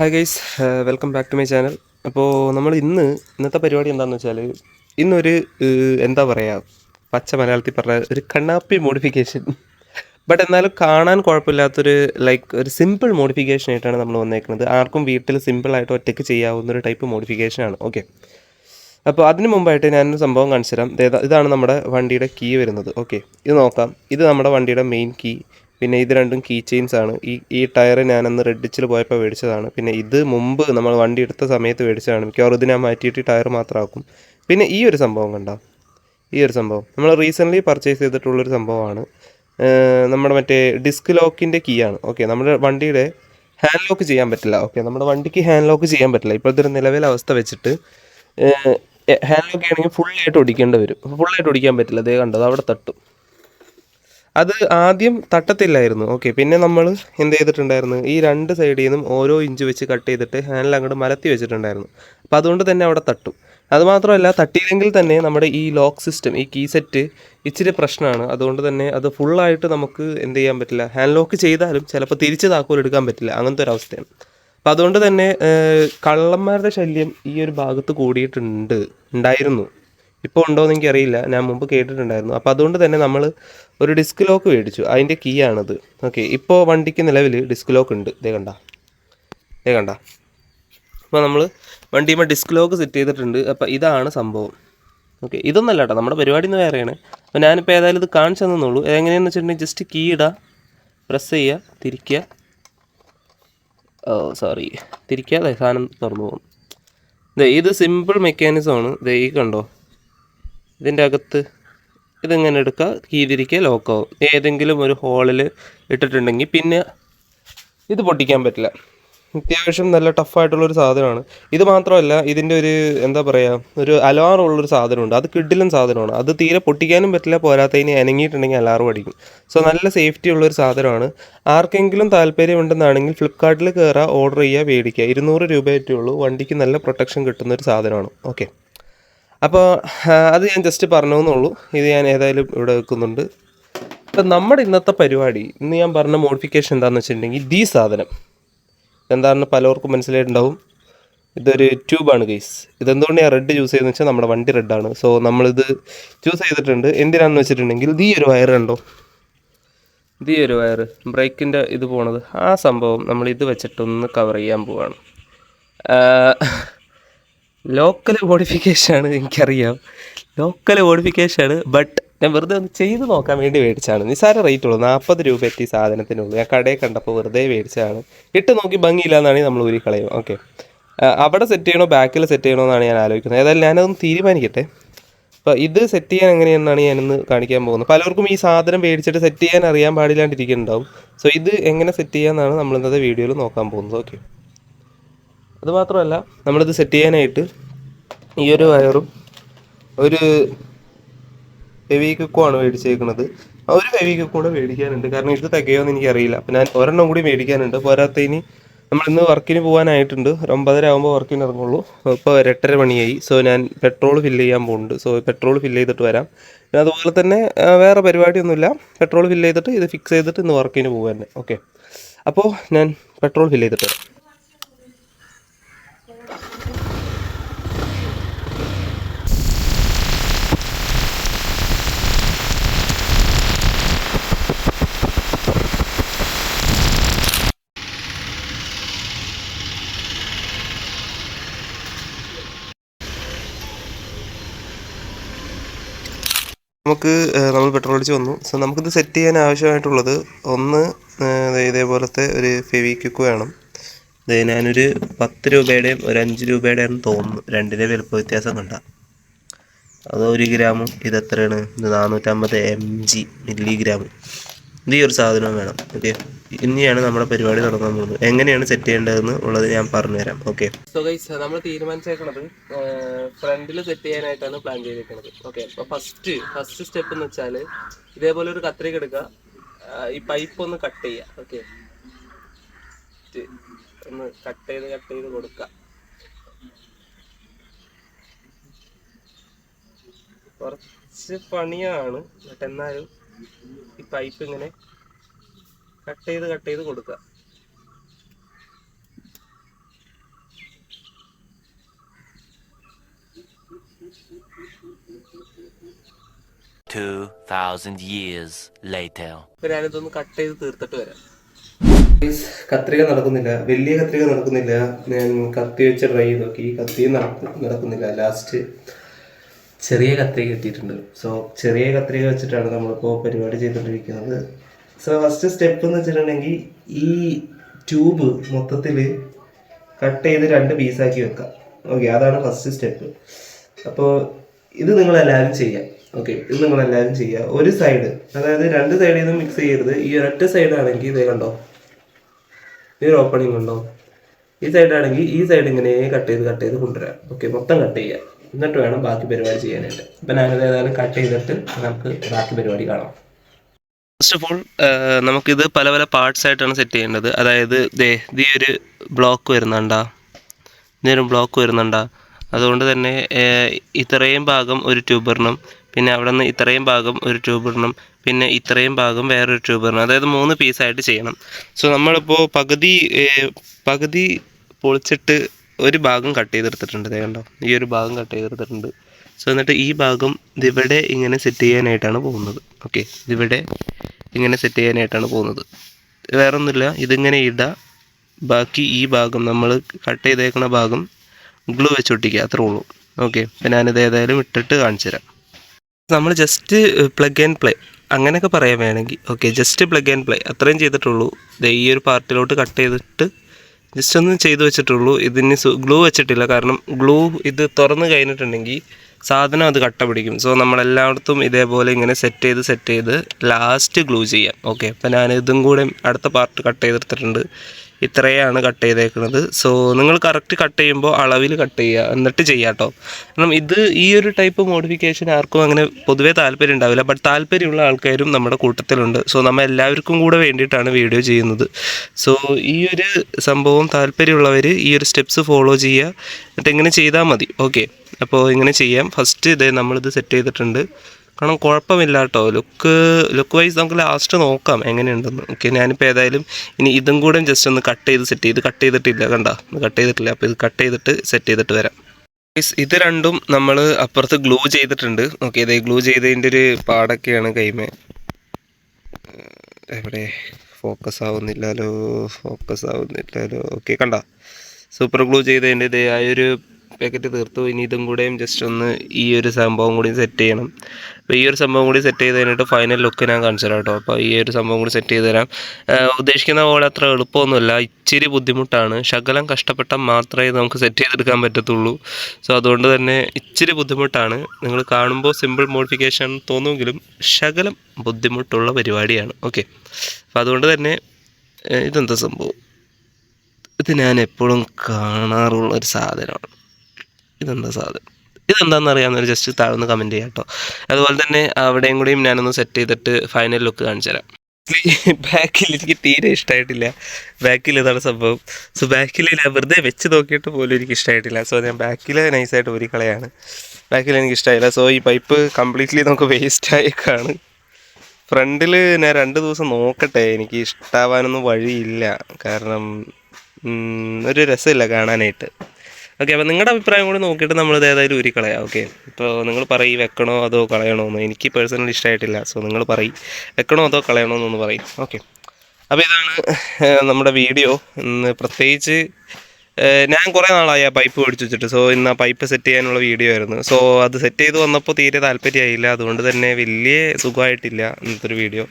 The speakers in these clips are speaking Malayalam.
Hi guys welcome back to my channel അപ്പോൾ നമ്മൾ ഇന്ന് ഇന്നത്തെ പരിപാടി എന്താണെന്ന് വെച്ചാൽ ഇന്നൊരു എന്താ പറയുക പച്ച മലയാളത്തിൽ പറഞ്ഞ ഒരു കണ്ണാപ്പി മോഡിഫിക്കേഷൻ ബട്ട് എന്നാലും കാണാൻ കുഴപ്പമില്ലാത്തൊരു ലൈക്ക് ഒരു സിമ്പിൾ മോഡിഫിക്കേഷൻ ആയിട്ടാണ് നമ്മൾ വന്നേക്കുന്നത് ആർക്കും വീട്ടിൽ സിമ്പിളായിട്ട് ഒറ്റയ്ക്ക് ചെയ്യാവുന്ന ഒരു ടൈപ്പ് മോഡിഫിക്കേഷനാണ് ഓക്കെ അപ്പോൾ അതിന് മുമ്പായിട്ട് ഞാനൊരു സംഭവം കാണിച്ചു തരാം ഇതാണ് നമ്മുടെ വണ്ടിയുടെ കീ വരുന്നത്. ഓക്കെ ഇത് നോക്കാം. ഇത് നമ്മുടെ വണ്ടിയുടെ മെയിൻ കീ പിന്നെ ഇത് രണ്ടും കീ ചെയിൻസ് ആണ്. ഈ ഈ ടയർ ഞാനന്ന് റെഡിച്ചിൽ പോയപ്പോൾ മേടിച്ചതാണ് പിന്നെ ഇത് മുമ്പ് നമ്മൾ വണ്ടി എടുത്ത സമയത്ത് മേടിച്ചതാണ് മിക്കവാറും ഇത് ഞാൻ മാറ്റിയിട്ട് ടയർ മാത്രമാക്കും പിന്നെ ഈ ഒരു സംഭവം കണ്ട. ഈ ഒരു സംഭവം. നമ്മൾ റീസെന്റ്ലി പർച്ചേസ് ചെയ്തിട്ടുള്ളൊരു സംഭവമാണ്. നമ്മുടെ മറ്റേ ഡിസ്ക് ലോക്കിന്റെ കീ ആണ്. ഓക്കെ നമ്മുടെ വണ്ടിയുടെ ഹാൻഡ് ലോക്ക് ചെയ്യാൻ പറ്റില്ല. ഓക്കെ നമ്മുടെ വണ്ടിക്ക് ഹാൻഡ് ലോക്ക് ചെയ്യാൻ പറ്റില്ല. ഇപ്പോഴത്തെ ഒരു നിലവിലെ അവസ്ഥ വെച്ചിട്ട് ഹാൻഡ് ലോക്ക് ആണെങ്കിൽ ഫുള്ളായിട്ട് ഒടിക്കേണ്ടി വരും. ഫുള്ളായിട്ട് ഒടിക്കാൻ പറ്റില്ല. അതേ കണ്ടത് അവിടെ തട്ടും. അത് ആദ്യം തട്ടത്തില്ലായിരുന്നു. ഓക്കെ പിന്നെ നമ്മൾ എന്ത് ചെയ്തിട്ടുണ്ടായിരുന്നു? ഈ രണ്ട് സൈഡിൽ നിന്നും ഓരോ ഇഞ്ച് വെച്ച് കട്ട് ചെയ്തിട്ട് ഹാൻഡിൽ അങ്ങോട്ട് മലത്തി വെച്ചിട്ടുണ്ടായിരുന്നു. അപ്പം അതുകൊണ്ട് തന്നെ അവിടെ തട്ടു. അതുമാത്രമല്ല തട്ടിയില്ലെങ്കിൽ തന്നെ നമ്മുടെ ഈ ലോക്ക് സിസ്റ്റം ഈ കീ സെറ്റ് ഇച്ചിരി പ്രശ്നമാണ്. അതുകൊണ്ട് തന്നെ അത് ഫുള്ളായിട്ട് നമുക്ക് എന്ത് ചെയ്യാൻ പറ്റില്ല. ഹാൻഡ് ലോക്ക് ചെയ്താലും ചിലപ്പോൾ തിരിച്ച് താക്കോൽ എടുക്കാൻ പറ്റില്ല. അങ്ങനത്തെ ഒരു അവസ്ഥയാണ്. അപ്പം അതുകൊണ്ട് തന്നെ കള്ളന്മാരുടെ ശല്യം ഈ ഒരു ഭാഗത്ത് കൂടിയിട്ടുണ്ട്. ഉണ്ടായിരുന്നു. ഇപ്പോൾ ഉണ്ടോ എന്ന് എനിക്കറിയില്ല. ഞാൻ മുമ്പ് കേട്ടിട്ടുണ്ടായിരുന്നു. അപ്പോൾ അതുകൊണ്ട് തന്നെ നമ്മൾ ഒരു ഡിസ്ക് ലോക്ക് മേടിച്ചു. അതിന്റെ കീ ആണത്. ഓക്കെ ഇപ്പോൾ വണ്ടിക്ക് നിലവിൽ ഡിസ്ക് ലോക്ക് ഉണ്ട്. ഇതേ കണ്ട. ഇതേ കണ്ട. അപ്പോൾ നമ്മൾ വണ്ടിയുമ്പോൾ ഡിസ്ക് ലോക്ക് സെറ്റ് ചെയ്തിട്ടുണ്ട്. അപ്പോൾ ഇതാണ് സംഭവം. ഓക്കെ ഇതൊന്നല്ല കേട്ടോ. നമ്മുടെ പരിപാടി എന്ന് വേറെയാണ്. അപ്പോൾ ഞാനിപ്പോൾ ഏതായാലും ഇത് കാണിച്ചു തന്നുള്ളൂ എങ്ങനെയാണെന്ന് വെച്ചിട്ടുണ്ടെങ്കിൽ ജസ്റ്റ് കീ ഇടുക പ്രസ് ചെയ്യുക. തിരിക്കുക. ഓ സോറി തിരിക്കുക. സാധനം തുറന്നു പോകും ഇത് സിമ്പിൾ മെക്കാനിസമാണ് ഇത് ഈ കണ്ടോ? ഇതിന്റെ അകത്ത് ഇതിങ്ങനെ എടുക്കുക കീതിരിക്കുക ലോക്കാവും ഏതെങ്കിലും ഒരു ഹോളിൽ ഇട്ടിട്ടുണ്ടെങ്കിൽ പിന്നെ ഇത് പൊട്ടിക്കാൻ പറ്റില്ല. അത്യാവശ്യം നല്ല ടഫായിട്ടുള്ളൊരു സാധനമാണ്. ഇത് മാത്രമല്ല ഇതിന്റെ ഒരു എന്താ പറയുക ഒരു അലാറം ഉള്ളൊരു സാധനമുണ്ട്. അത് കിഡിലും സാധനമാണ്. അത് തീരെ പൊട്ടിക്കാനും പറ്റില്ല പോരാത്തതിന് അനങ്ങിയിട്ടുണ്ടെങ്കിൽ അലാറും അടിക്കും. സോ നല്ല സേഫ്റ്റി ഉള്ളൊരു സാധനമാണ്. ആർക്കെങ്കിലും താല്പര്യമുണ്ടെന്നാണെങ്കിൽ ഫ്ലിപ്കാർട്ടിൽ കയറുക ഓർഡർ ചെയ്യുക മേടിക്കുക. ഇരുന്നൂറ് രൂപയായിട്ടേ ഉള്ളൂ വണ്ടിക്ക് നല്ല പ്രൊട്ടക്ഷൻ കിട്ടുന്ന ഒരു സാധനമാണ്. ഓക്കെ അപ്പോൾ അത് ഞാൻ ജസ്റ്റ് പറഞ്ഞെന്നുള്ളൂ ഇത് ഞാൻ ഏതായാലും ഇവിടെ വെക്കുന്നുണ്ട്. അപ്പം നമ്മുടെ ഇന്നത്തെ പരിപാടി ഇന്ന് ഞാൻ പറഞ്ഞ മോഡിഫിക്കേഷൻ എന്താണെന്ന് വെച്ചിട്ടുണ്ടെങ്കിൽ ഈ സാധനം. എന്താണെന്ന് പലർക്കും മനസ്സിലായിട്ടുണ്ടാവും. ഇതൊരു ട്യൂബാണ് ഗൈസ് ഇതെന്തുകൊണ്ട് ഞാൻ റെഡ് ചൂസ് ചെയ്തെന്ന് വെച്ചാൽ നമ്മുടെ വണ്ടി റെഡാണ് സോ നമ്മളിത് ചൂസ് ചെയ്തിട്ടുണ്ട്. എന്തിനാണെന്ന് വെച്ചിട്ടുണ്ടെങ്കിൽ ഈ ഒരു വയർ കണ്ടോ? ഈ ഒരു വയർ ബ്രേക്കിന്റെ ഇത് പോണത്. ആ സംഭവം നമ്മൾ ഇത് വെച്ചിട്ടൊന്ന് കവർ ചെയ്യാൻ പോവാണ്. ലോക്കൽ മോഡിഫിക്കേഷൻ മോഡിഫിക്കേഷനാണ് എനിക്കറിയാം. ലോക്കൽ മോഡിഫിക്കേഷൻ ആണ് ബട്ട് ഞാൻ വെറുതെ ഒന്ന് ചെയ്ത് നോക്കാൻ വേണ്ടി മേടിച്ചാണ് നിസ്സാര റേറ്റ് ഉള്ളൂ. നാൽപ്പത് രൂപ എത്തി സാധനത്തിനുള്ളൂ ഞാൻ കടയിൽ കണ്ടപ്പോൾ വെറുതെ മേടിച്ചതാണ്. ഇട്ട് നോക്കി ഭംഗിയില്ല എന്നാണ് നമ്മൾ ഊരി കളയും ഓക്കെ അവിടെ സെറ്റ് ചെയ്യണോ ബാക്കിൽ സെറ്റ് ചെയ്യണോ എന്നാണ് ഞാൻ ആലോചിക്കുന്നത്. ഏതായാലും ഞാനതൊന്ന് തീരുമാനിക്കട്ടെ. അപ്പോൾ ഇത് സെറ്റ് ചെയ്യാൻ എങ്ങനെയെന്നാണ് ഞാനിന്ന് കാണിക്കാൻ പോകുന്നത്. പലർക്കും ഈ സാധനം മേടിച്ചിട്ട് സെറ്റ് ചെയ്യാൻ അറിയാൻ പാടില്ലാണ്ടിരിക്കുന്നുണ്ടാവും. സോ ഇത് എങ്ങനെ സെറ്റ് ചെയ്യാമെന്നാണ് നമ്മൾ ഇന്നത്തെ വീഡിയോയിൽ നോക്കാൻ പോകുന്നത്. ഓക്കെ അതുമാത്രമല്ല നമ്മളിത് സെറ്റ് ചെയ്യാനായിട്ട് ഈ ഒരു വയറും ഒരു ഹെവി കുക്കുമാണ് മേടിച്ചേക്കുന്നത്. ഒരു ഹെവി കുക്ക് കൂടെ മേടിക്കാനുണ്ട്. കാരണം ഇത് തികയോന്ന് എനിക്കറിയില്ല. അപ്പം ഞാൻ ഒരെണ്ണം കൂടി മേടിക്കാനുണ്ട്. പോരാത്തതിന് നമ്മൾ ഇന്ന് വർക്കിന് പോകാനായിട്ടുണ്ട് ഒരു ഒമ്പതര ആകുമ്പോൾ വർക്കിന് ഇറങ്ങുള്ളൂ. ഇപ്പോൾ എട്ടര മണിയായി. സോ ഞാൻ പെട്രോൾ ഫില്ല് ചെയ്യാൻ പോകുന്നുണ്ട് സോ പെട്രോൾ ഫില്ല് ചെയ്തിട്ട് വരാം. പിന്നെ അതുപോലെ തന്നെ വേറെ പരിപാടിയൊന്നുമില്ല. പെട്രോൾ ഫില്ല് ചെയ്തിട്ട് ഇത് ഫിക്സ് ചെയ്തിട്ട് ഇന്ന് വർക്കിന് തന്നെ ഓക്കെ അപ്പോൾ ഞാൻ പെട്രോൾ ഫില്ല് ചെയ്തിട്ട് വരാം. നമുക്ക് നമ്മൾ പെട്രോൾ അടിച്ച് വന്നു. സോ നമുക്കിത് സെറ്റ് ചെയ്യാൻ ആവശ്യമായിട്ടുള്ളത് ഒന്ന് ഇതേപോലത്തെ ഒരു ഫെവിക്വിക്ക് വേണം. ഇത് ഞാനൊരു പത്ത് രൂപയുടെയും ഒരു അഞ്ച് രൂപയുടെയും തോന്നുന്നു. രണ്ടിന്റെ വലുപ്പ വ്യത്യാസം കണ്ട. അത് ഒരു ഗ്രാമും ഇത് എത്രയാണ്? ഇത് നാനൂറ്റമ്പത് എം ജി മില്ലിഗ്രാം. ഇത് ഈ ഒരു സാധനം വേണം. ഓക്കെ ഇനിയാണ് നമ്മുടെ പരിപാടി തുടങ്ങാൻ പോകുന്നത്. എങ്ങനെയാണ് സെറ്റ് ചെയ്യേണ്ടതെന്ന് ഉള്ളത് ഞാൻ പറഞ്ഞുതരാം. ഓക്കെ സോ ഗൈസ് നമ്മൾ തീരുമാനിച്ചേക്കുന്നത് ഫ്രണ്ടിൽ സെറ്റ് ചെയ്യാനായിട്ടാണ് പ്ലാൻ ചെയ്തിരിക്കുന്നത് ഓക്കെ അപ്പോൾ ഫസ്റ്റ് ഫസ്റ്റ് സ്റ്റെപ്പ് എന്ന് വെച്ചാൽ ഇതേപോലെ ഒരു കത്രിക എടുക്കുക. ഈ പൈപ്പ് ഒന്ന് കട്ട് ചെയ്യുക. ഓക്കെ ഒന്ന് കട്ട് ചെയ്ത് കട്ട് ചെയ്ത് കൊടുക്കുക. കുറച്ച് പണിയാണ്. ബട്ട് എന്നാലും ഈ പൈപ്പ് ഇങ്ങനെ കട്ട് ചെയ്ത് കട്ട് ചെയ്ത് കൊടുക്കുക. ഞാനിതൊന്ന് കട്ട് ചെയ്ത് തീർത്തിട്ട് വരാം. കത്രിക നടക്കുന്നില്ല. വലിയ കത്രിക നടക്കുന്നില്ല. ഞാൻ കത്തി വെച്ച് ട്രൈ ചെയ്ത് നോക്കി കത്തി നടക്കുന്നില്ല. ലാസ്റ്റ് ചെറിയ കത്രിക കിട്ടിയിട്ടുണ്ട്. സോ ചെറിയ കത്രിക വെച്ചിട്ടാണ് നമ്മളിപ്പോൾ പരിപാടി ചെയ്തുകൊണ്ടിരിക്കുന്നത് സോ ഫസ്റ്റ് സ്റ്റെപ്പ് എന്ന് വെച്ചിട്ടുണ്ടെങ്കിൽ ഈ ട്യൂബ് മൊത്തത്തിൽ കട്ട് ചെയ്ത് രണ്ട് പീസാക്കി വെക്കാം. ഓക്കെ അതാണ് ഫസ്റ്റ് സ്റ്റെപ്പ് അപ്പോൾ ഇത് നിങ്ങളെല്ലാവരും ചെയ്യാം. ഓക്കെ ഇത് നിങ്ങളെല്ലാവരും ചെയ്യുക ഒരു സൈഡ് അതായത് രണ്ട് സൈഡിൽ നിന്നും മിക്സ് ചെയ്യരുത്. ഈ ഒരൊറ്റ സൈഡ് ആണെങ്കിൽ ഇതേ കണ്ടോ? ഈ ഒരു ഓപ്പണിംഗ് ഉണ്ടോ? ഈ സൈഡാണെങ്കിൽ ഈ സൈഡ് ഇങ്ങനെ കട്ട് ചെയ്ത് കട്ട് ചെയ്ത് കൊണ്ടുവരാം. ഓക്കെ മൊത്തം കട്ട് ചെയ്യാം. എന്നിട്ട് വേണം ബാക്കി പരിപാടി ചെയ്യാനായിട്ട്. അപ്പം ഞാനത് ഏതായാലും കട്ട് ചെയ്തിട്ട് നമുക്ക് ബാക്കി പരിപാടി കാണാം. ഫസ്റ്റ് ഓഫ് ഓൾ നമുക്കിത് പല പല പാർട്സ് ആയിട്ടാണ് സെറ്റ് ചെയ്യേണ്ടത്. അതായത് ദേ ഈ ഒരു ബ്ലോക്ക് വരുന്നുണ്ടാ? ഇതിനൊരു ബ്ലോക്ക് വരുന്നുണ്ടാ? അതുകൊണ്ട് തന്നെ ഇത്രയും ഭാഗം ഒരു ട്യൂബറിനും പിന്നെ അവിടെ നിന്ന് ഇത്രയും ഭാഗം ഒരു ട്യൂബറിനും പിന്നെ ഇത്രയും ഭാഗം വേറൊരു ട്യൂബറിനും അതായത് മൂന്ന് പീസായിട്ട് ചെയ്യണം. സോ നമ്മളിപ്പോൾ പകുതി പകുതി പൊളിച്ചിട്ട് ഒരു ഭാഗം കട്ട് ചെയ്തെടുത്തിട്ടുണ്ട് ദേ കണ്ടോ? ഈ ഒരു ഭാഗം കട്ട് ചെയ്തെടുത്തിട്ടുണ്ട്. സോ എന്നിട്ട് ഈ ഭാഗം ഇതിവിടെ ഇങ്ങനെ സെറ്റ് ചെയ്യാനായിട്ടാണ് പോകുന്നത്. ഓക്കെ ഇതിവിടെ ഇങ്ങനെ സെറ്റ് ചെയ്യാനായിട്ടാണ് പോകുന്നത്. വേറെ ഒന്നുമില്ല ഇതിങ്ങനെ ഇടുക ബാക്കി ഈ ഭാഗം നമ്മൾ കട്ട് ചെയ്തേക്കുന്ന ഭാഗം ഗ്ലൂ വെച്ച് ഒട്ടിക്കുക അത്രേ ഉള്ളൂ. ഓക്കെ അപ്പം ഞാനിത് ഏതായാലും ഇട്ടിട്ട് കാണിച്ചു തരാം. നമ്മൾ ജസ്റ്റ് പ്ലഗ് ആൻഡ് പ്ലേ അങ്ങനെയൊക്കെ പറയാൻ വേണമെങ്കിൽ okay just plug and play അത്രയും ചെയ്തിട്ടുള്ളൂ. ഈ ഒരു പാർട്ടിലോട്ട് കട്ട് ചെയ്തിട്ട് ജസ്റ്റ് ഒന്ന് ചെയ്തു വെച്ചിട്ടുള്ളൂ. ഇതിന് ഗ്ലൂ വെച്ചിട്ടില്ല. കാരണം ഗ്ലൂ ഇത് തുറന്ന് കഴിഞ്ഞിട്ടുണ്ടെങ്കിൽ സാധനം അത് കട്ട പിടിക്കും. സോ നമ്മളെല്ലായിടത്തും ഇതേപോലെ ഇങ്ങനെ സെറ്റ് ചെയ്ത് സെറ്റ് ചെയ്ത് ലാസ്റ്റ് ഗ്ലൂ ചെയ്യാം. ഓക്കെ അപ്പം ഞാൻ ഇതും കൂടെ അടുത്ത പാർട്ട് കട്ട് ചെയ്തെടുത്തിട്ടുണ്ട്. ഇത്രയാണ് കട്ട് ചെയ്തേക്കുന്നത്. സോ നിങ്ങൾ കറക്റ്റ് കട്ട് ചെയ്യുമ്പോൾ അളവിൽ കട്ട് ചെയ്യുക. എന്നിട്ട് ചെയ്യാം കേട്ടോ കാരണം ഇത് ഈ ഒരു ടൈപ്പ് മോഡിഫിക്കേഷൻ ആർക്കും അങ്ങനെ പൊതുവേ താല്പര്യം ഉണ്ടാവില്ല. ബട്ട് താല്പര്യമുള്ള ആൾക്കാരും നമ്മുടെ കൂട്ടത്തിലുണ്ട്. സോ നമ്മൾ എല്ലാവർക്കും കൂടെ വേണ്ടിയിട്ടാണ് വീഡിയോ ചെയ്യുന്നത്. സോ ഈ ഒരു സംഭവം താല്പര്യമുള്ളവർ ഈ ഒരു സ്റ്റെപ്സ് ഫോളോ ചെയ്യുക. എന്നിട്ട് ഇങ്ങനെ ചെയ്താൽ മതി. ഓക്കെ അപ്പോൾ ഇങ്ങനെ ചെയ്യാം. ഫസ്റ്റ് ഇതേ നമ്മളിത് സെറ്റ് ചെയ്തിട്ടുണ്ട്. കാരണം കുഴപ്പമില്ല കേട്ടോ. ലുക്ക് ലുക്ക് വൈസ് നമുക്ക് ലാസ്റ്റ് നോക്കാം എങ്ങനെയുണ്ടെന്ന്. ഓക്കെ ഞാനിപ്പോൾ ഏതായാലും ഇനി ഇതും കൂടെ ജസ്റ്റ് ഒന്ന് കട്ട് ചെയ്ത് സെറ്റ് ചെയ്ത് കട്ട് ചെയ്തിട്ടില്ല. കണ്ട? കട്ട് ചെയ്തിട്ടില്ല. അപ്പോൾ ഇത് കട്ട് ചെയ്തിട്ട് സെറ്റ് ചെയ്തിട്ട് വരാം. ഇത് രണ്ടും നമ്മൾ അപ്പുറത്ത് ഗ്ലൂ ചെയ്തിട്ടുണ്ട്. ഓക്കെ ഇതേ ഗ്ലൂ ചെയ്തതിന്റെ ഒരു പാടൊക്കെയാണ് കൈമേ. എവിടെ? ഫോക്കസ് ആവുന്നില്ലല്ലോ. ഫോക്കസ് ആവുന്നില്ലല്ലോ. ഓക്കെ കണ്ട? സൂപ്പർ ഗ്ലൂ ചെയ്തതിന്റെ ഇതേ ആ ഒരു പാക്കറ്റ് തീർത്തു. ഇനി ഇതും കൂടെയും ജസ്റ്റ് ഒന്ന് ഈ ഒരു സംഭവം കൂടി സെറ്റ് ചെയ്യണം. അപ്പോൾ ഈ ഒരു സംഭവം കൂടി സെറ്റ് ചെയ്ത് കഴിഞ്ഞിട്ട് ഫൈനൽ ലുക്ക് ഞാൻ കാണിച്ചു തരാം കേട്ടോ. അപ്പോൾ ഈ ഒരു സംഭവം കൂടി സെറ്റ് ചെയ്ത് തരാം. ഉദ്ദേശിക്കുന്ന പോലെ അത്ര എളുപ്പമൊന്നുമില്ല. ഇച്ചിരി ബുദ്ധിമുട്ടാണ്. ശകലം കഷ്ടപ്പെട്ടാൽ മാത്രമേ നമുക്ക് സെറ്റ് ചെയ്തെടുക്കാൻ പറ്റത്തുള്ളൂ. സോ അതുകൊണ്ട് തന്നെ ഇച്ചിരി ബുദ്ധിമുട്ടാണ്. നിങ്ങൾ കാണുമ്പോൾ സിമ്പിൾ മോഡിഫിക്കേഷൻ തോന്നുമെങ്കിലും ശകലം ബുദ്ധിമുട്ടുള്ള പരിപാടിയാണ്. ഓക്കെ അപ്പോൾ അതുകൊണ്ട് തന്നെ ഇതെന്താ സംഭവം? ഇത് ഞാൻ എപ്പോഴും കാണാറുള്ള ഒരു സാധനമാണ്. ഇതെന്താ സാധനം? ഇതെന്താണെന്ന് അറിയാവുന്നവർ ജസ്റ്റ് താഴ്ന്ന് കമന്റ് ചെയ്യാം കേട്ടോ അതുപോലെ തന്നെ അവിടെയും കൂടിയും ഞാനൊന്ന് സെറ്റ് ചെയ്തിട്ട് ഫൈനൽ ലുക്ക് കാണിച്ചു തരാം. ബാക്കിൽ എനിക്ക് തീരെ ഇഷ്ടമായിട്ടില്ല ബാക്കിൽ ഇതാണ് സംഭവം. സോ ബാക്കിൽ ഞാൻ വെറുതെ വെച്ച് നോക്കിയിട്ട് പോലും എനിക്ക് ഇഷ്ടമായിട്ടില്ല സോ ഞാൻ ബാക്കിൽ നൈസായിട്ട് ഒരു കളയാണ്. ബാക്കിൽ എനിക്ക് ഇഷ്ടമായില്ല സോ ഈ പൈപ്പ് കംപ്ലീറ്റ്ലി നമുക്ക് വേസ്റ്റ് ആയേക്കാണ് ഫ്രണ്ടിൽ ഞാൻ രണ്ട് ദിവസം നോക്കട്ടെ. എനിക്ക് ഇഷ്ടാവാനൊന്നും വഴിയില്ല. കാരണം ഒരു രസമില്ല കാണാനായിട്ട്. ഓക്കെ അപ്പോൾ നിങ്ങളുടെ അഭിപ്രായം കൂടി നോക്കിയിട്ട് നമ്മൾ ഏതായാലും കളയാം ഓക്കെ ഇപ്പോൾ നിങ്ങൾ പറയും വെക്കണോ അതോ കളയണോ എന്ന് എനിക്ക് പേഴ്സണലി ഇഷ്ടമായിട്ടില്ല സോ നിങ്ങൾ പറയും വെക്കണോ അതോ കളയണോ എന്നൊന്ന് പറയും. ഓക്കെ അപ്പോൾ ഇതാണ് നമ്മുടെ വീഡിയോ ഇന്ന് പ്രത്യേകിച്ച് ഞാൻ കുറേ നാളായി ആ പൈപ്പ് മേടിച്ച് വെച്ചിട്ട്. സോ ഇന്ന് ആ പൈപ്പ് സെറ്റ് ചെയ്യാനുള്ള വീഡിയോ ആയിരുന്നു. സോ അത് സെറ്റ് ചെയ്ത് വന്നപ്പോൾ തീരെ താല്പര്യമായില്ല. അതുകൊണ്ട് തന്നെ വലിയ സുഖമായിട്ടില്ല ഇന്നത്തെ ഒരു വീഡിയോ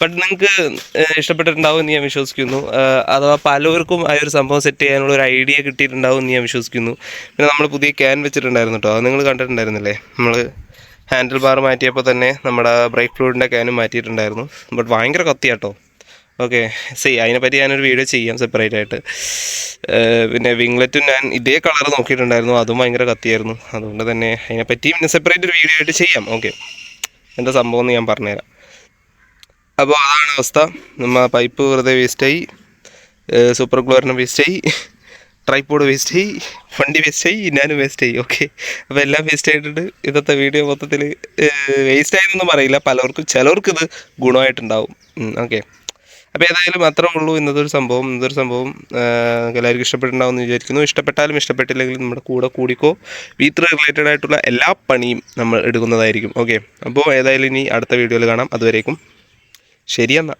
ബട്ട് നിങ്ങൾക്ക് ഇഷ്ടപ്പെട്ടിട്ടുണ്ടാവും എന്ന് ഞാൻ വിശ്വസിക്കുന്നു. അഥവാ പലവർക്കും ആ ഒരു സംഭവം സെറ്റ് ചെയ്യാനുള്ള ഒരു ഐഡിയ കിട്ടിയിട്ടുണ്ടാവും എന്ന് ഞാൻ വിശ്വസിക്കുന്നു. പിന്നെ നമ്മൾ പുതിയ ക്യാൻ വെച്ചിട്ടുണ്ടായിരുന്നു കേട്ടോ അത് നിങ്ങൾ കണ്ടിട്ടുണ്ടായിരുന്നില്ലേ? നമ്മൾ ഹാൻഡിൽ ബാർ മാറ്റിയപ്പോൾ തന്നെ നമ്മുടെ ബ്രേക്ക് ഫ്ലൂഡിന്റെ ക്യാനും മാറ്റിയിട്ടുണ്ടായിരുന്നു. ബട്ട് ഭയങ്കര കത്തിയാട്ടോ ഓക്കെ സി അതിനെപ്പറ്റി ഞാനൊരു വീഡിയോ ചെയ്യാം സെപ്പറേറ്റ് ആയിട്ട്. പിന്നെ വിംഗ്ലറ്റും ഞാൻ ഇതേ കളർ നോക്കിയിട്ടുണ്ടായിരുന്നു. അതും ഭയങ്കര കത്തിയായിരുന്നു. അതുകൊണ്ട് തന്നെ അതിനെപ്പറ്റി പിന്നെ സെപ്പറേറ്റ് ഒരു വീഡിയോ ആയിട്ട് ചെയ്യാം. ഓക്കെ എന്താ സംഭവം എന്ന് ഞാൻ പറഞ്ഞുതരാം. അപ്പോൾ അതാണ് അവസ്ഥ. നമ്മൾ പൈപ്പ് വെറുതെ വേസ്റ്റായി സൂപ്പർ ഗ്ലോറിന് വേസ്റ്റായി ട്രൈപ്പോഡ് വേസ്റ്റായി വണ്ടി വേസ്റ്റായി ഞാനും വേസ്റ്റായി ഓക്കെ അപ്പോൾ എല്ലാം വേസ്റ്റ് ആയിട്ടുണ്ട്. ഇന്നത്തെ വീഡിയോ മൊത്തത്തിൽ വേസ്റ്റ് ആയെന്നൊന്നും പറയില്ല. പലർക്കും ചിലർക്കിത് ഗുണമായിട്ടുണ്ടാവും. ഓക്കെ അപ്പോൾ ഏതായാലും അത്രേ ഉള്ളൂ ഇന്നത്തെ ഒരു സംഭവം. ഇന്നത്തെ ഒരു സംഭവം എല്ലാവർക്കും ഇഷ്ടപ്പെട്ടുണ്ടാവും എന്ന് ഇഷ്ടപ്പെട്ടിട്ടുണ്ടാവുമെന്ന് വിചാരിക്കുന്നു. ഇഷ്ടപ്പെട്ടാലും ഇഷ്ടപ്പെട്ടില്ലെങ്കിലും നമ്മുടെ കൂടെ കൂടിക്കോ. വീത്ര റിലേറ്റഡ് ആയിട്ടുള്ള എല്ലാ പണിയും നമ്മൾ എടുക്കുന്നതായിരിക്കും. ഓക്കെ അപ്പോൾ ഏതായാലും ഇനി അടുത്ത വീഡിയോയിൽ കാണാം. അതുവരേക്കും ശരി എന്നാൽ